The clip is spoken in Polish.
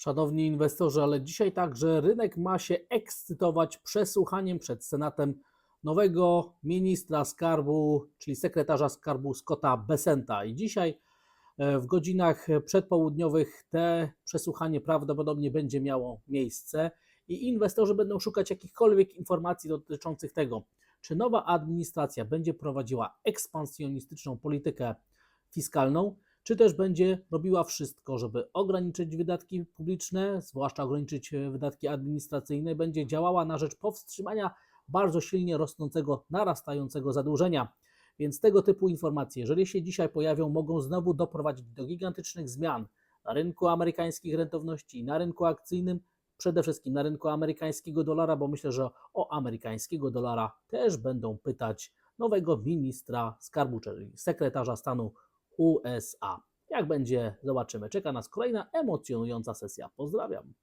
Szanowni inwestorzy, ale dzisiaj także rynek ma się ekscytować przesłuchaniem przed Senatem nowego ministra skarbu, czyli sekretarza skarbu Scotta Besenta. I dzisiaj e, w godzinach przedpołudniowych te przesłuchanie prawdopodobnie będzie miało miejsce i inwestorzy będą szukać jakichkolwiek informacji dotyczących tego, czy nowa administracja będzie prowadziła ekspansjonistyczną politykę fiskalną, czy też będzie robiła wszystko, żeby ograniczyć wydatki publiczne, zwłaszcza ograniczyć e, wydatki administracyjne, będzie działała na rzecz powstrzymania bardzo silnie rosnącego, narastającego zadłużenia. Więc tego typu informacje, jeżeli się dzisiaj pojawią, mogą znowu doprowadzić do gigantycznych zmian na rynku amerykańskich rentowności, na rynku akcyjnym, przede wszystkim na rynku amerykańskiego dolara, bo myślę, że o amerykańskiego dolara też będą pytać nowego ministra skarbu, czyli sekretarza stanu USA. Jak będzie, zobaczymy. Czeka nas kolejna emocjonująca sesja. Pozdrawiam.